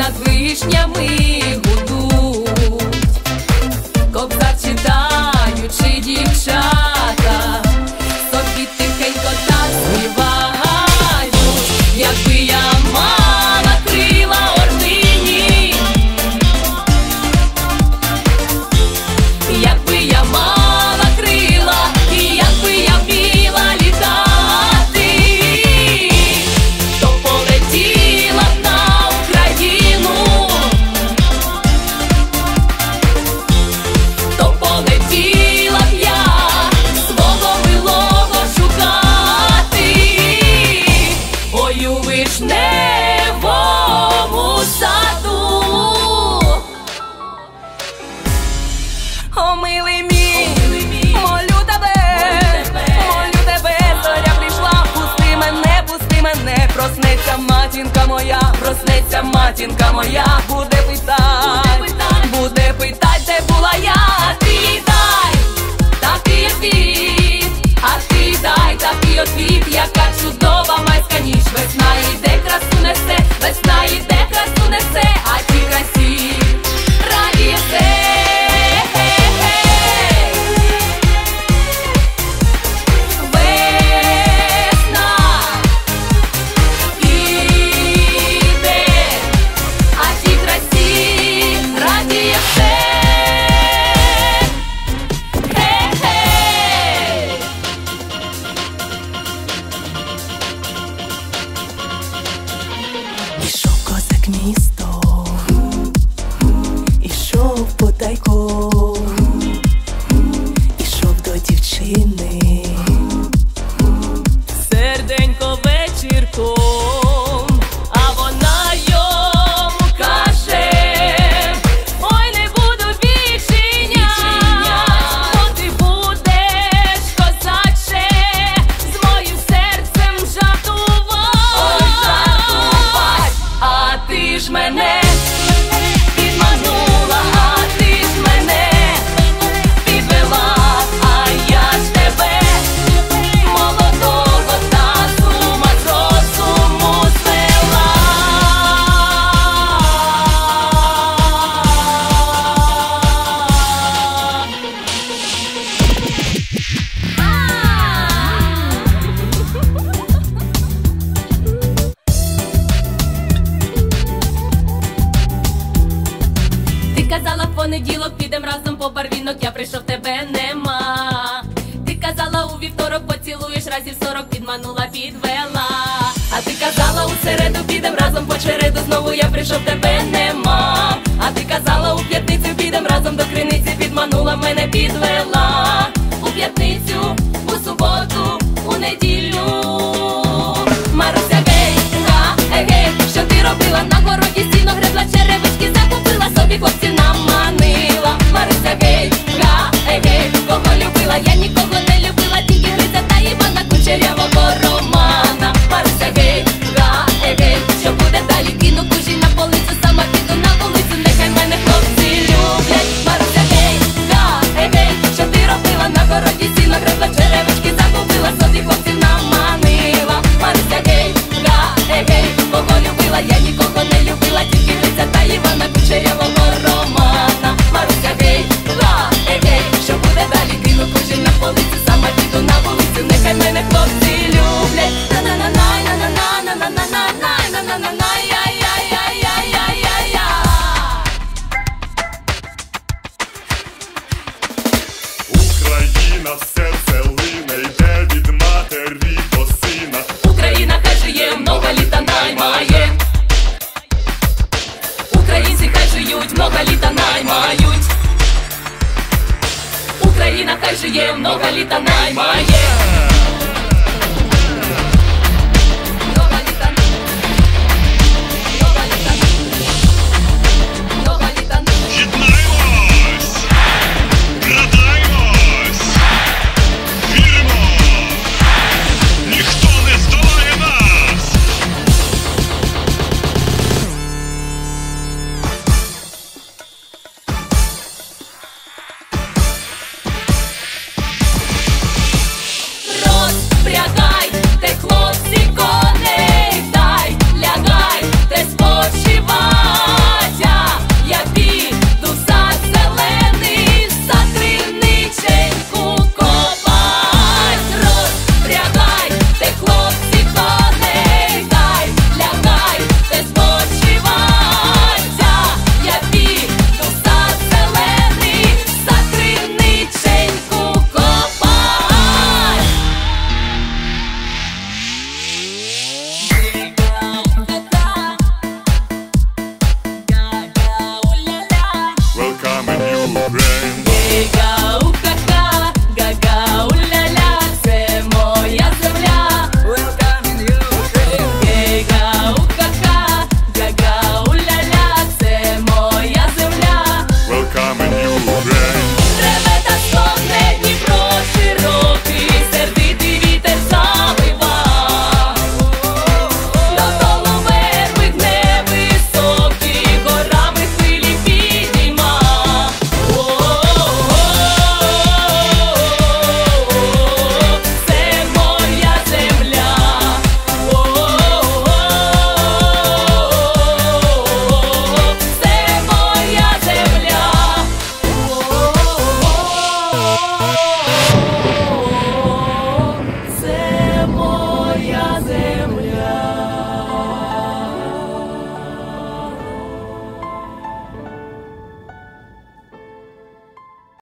над вишнями. Стінка моя буде. казала в понеділок, підем разом по барвінок, я прийшов тебе нема. Ти казала у вівторок, поцілуєш разів сорок, підманула, підвела. А ти казала у середу, підем разом по череду, знову я прийшов тебе нема. my mind. Oh!